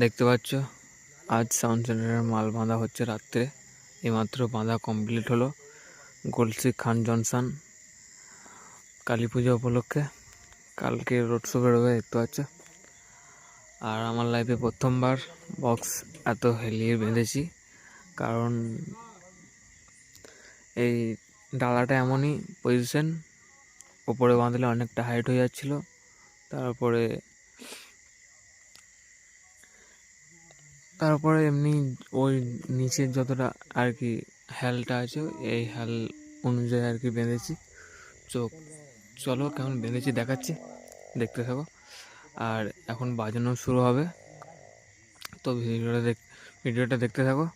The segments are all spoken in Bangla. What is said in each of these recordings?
দেখতে পাচ্ছ? আজ সাউন্ড সেন্টারের মাল বাঁধা হচ্ছে রাত্রে। এইমাত্র বাঁধা কমপ্লিট হলো। গলসি খান জনসন, কালী পুজো উপলক্ষে কালকে রোড শো বেরোবে, দেখতে পাচ্ছ? আর আমার লাইফে প্রথমবার বক্স এত হেলিয়ে বেঁধেছি। কারণ এই ডালাটা এমনই পজিশন ওপরে বাঁধলে অনেকটা হাইট হয়ে যাচ্ছিল। তারপরে তারপরে এমনি ওই নিচের যতটা আর কি হ্যালটা আছে, এই হ্যাল অনুযায়ী আর কি বেঁধেছি। চোখ চলো কেমন বেঁধেছি দেখাচ্ছি, দেখতে থাকো। আর এখন বাজানো শুরু হবে। তো ভিডিওটা দেখ, ভিডিওটা দেখতে থাকো।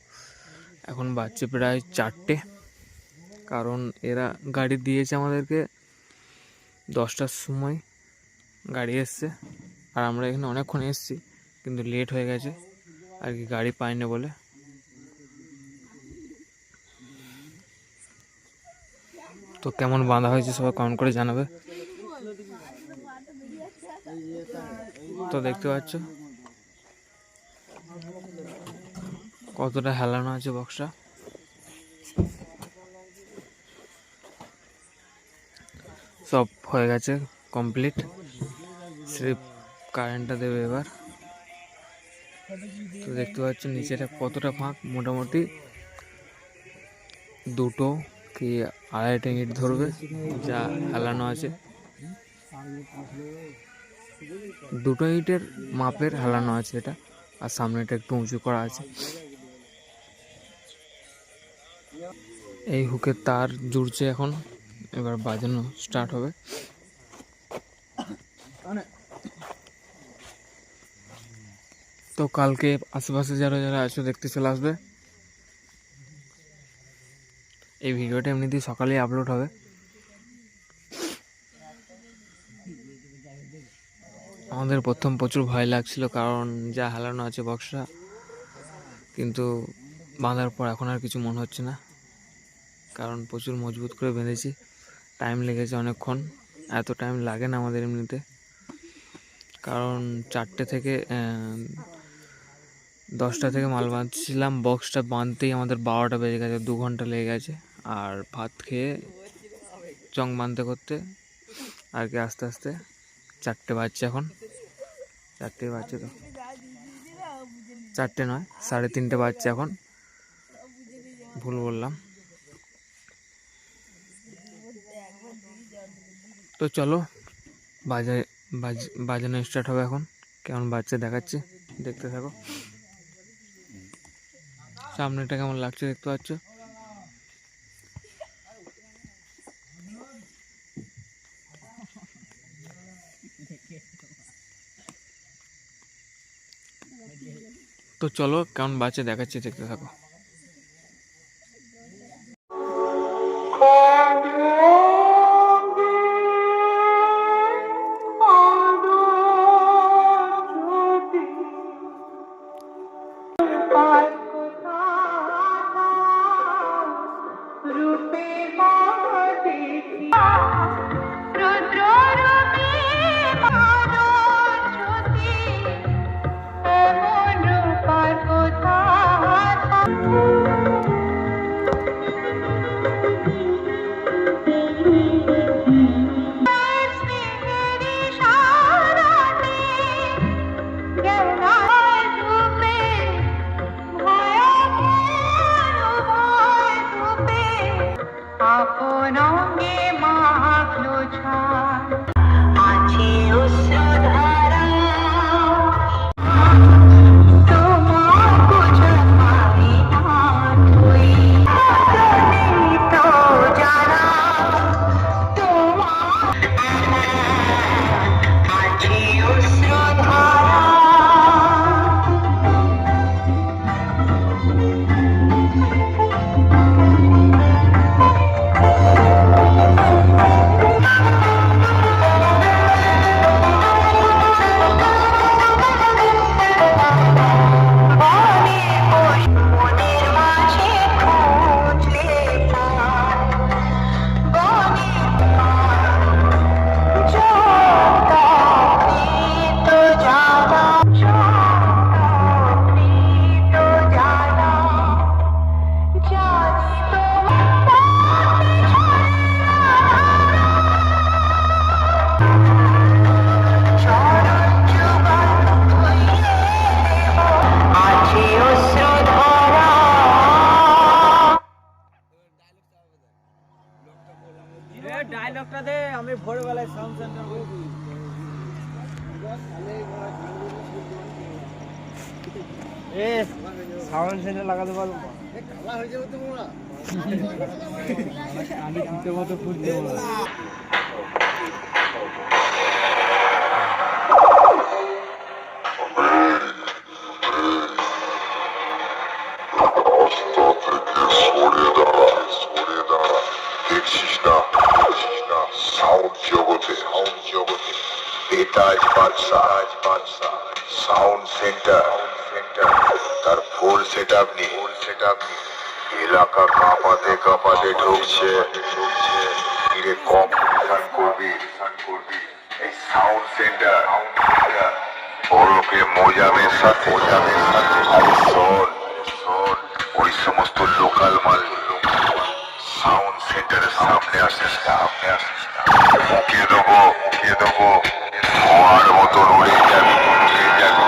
এখন বাজছে প্রায় চারটে। কারণ এরা গাড়ি দিয়েছে আমাদেরকে দশটার সময়। গাড়ি এসছে। আর আমরা এখানে অনেকক্ষণ এসছি, কিন্তু লেট হয়ে গেছে। আর কি গাড়ি পাইনি বলে। তো কেমন বাঁধা হয়েছে সবাই কমেন্ট করে জানাবে। তো দেখতে পাচ্ছ। কতটা হেলানো আছে বক্সটা সব হয়ে গেছে কমপ্লিট স্লিপ কারেন্টটা দেবে এবার। তো দেখতে পাচ্ছ নিচেটা কতটা ফাঁক? মোটামুটি দুটো কি আড়াইটা ইট ধরবে, যা হেলানো আছে। দুটো ইটের মাপের হেলানো আছে এটা, আর সামনেটা একটু উঁচু করা আছে। এই হুকের তার জুড়ছে এখন, এবার বাজানো স্টার্ট হবে। তো কালকে আশেপাশে যারা যারা আছো দেখতে চলে আসবে। এই ভিডিওটা এমনিতেই সকালেই আপলোড হবে। আমাদের প্রথম প্রচুর ভয় লাগছিল কারণ যা হালানো আছে বক্সটা কিন্তু বাঁধার পর এখন আর কিছু মনে হচ্ছে না। কারণ প্রচুর মজবুত করে বেঁধেছি। টাইম লেগেছে অনেকক্ষণ। এত টাইম লাগে না আমাদের এমনিতে। কারণ চারটে থেকে দশটা থেকে মাল বাঁধছিলাম বক্সটা বাঁধতেই আমাদের বারোটা বেজে গেছে, দু ঘণ্টা লেগে গেছে। আর ভাত খেয়ে চং বাঁধতে করতে আর কি আস্তে আস্তে চারটে বাজছে এখন। চারটে বাজছে তো। চারটে নয়, সাড়ে তিনটে বাজছে এখন। ভুল বললাম। তো চলো, বাজে বাজ- বাজানো স্টার্ট হবে এখন। কেমন বাজছে দেখাচ্ছি, দেখতে থাকো। সামনেটা কেমন লাগছে দেখতে পাচ্ছ? তো চলো কেমন বাচ্চা দেখাচ্ছে দেখতে থাকো। আমি ভোরবেলায় সাউন্ড সেন্টার লাগাতে পারব আমি দিতে মতো ফুল দেবো সাউন্ড সেন্টার সেন্টার তার ফুল সেট আপ নি ফুল সেট আপ এলাকা কাঁপাতে কাঁপাতে ঢুকছে। ঢুকছে ধীরে কম্পিটিশন করবি এই সাউন্ড সেন্টার ওরকে মোজামের সাথে মোজামের সাথে আরে শোন শোন, ওই সমস্ত লোকাল মাল সাউন্ড সেন্টারের সামনে আসিস না, সামনে আসিস না। মুখে দেবো মুখে দেবো। ধোঁয়ার মতো উড়ে যাবি উড়ে যাবি।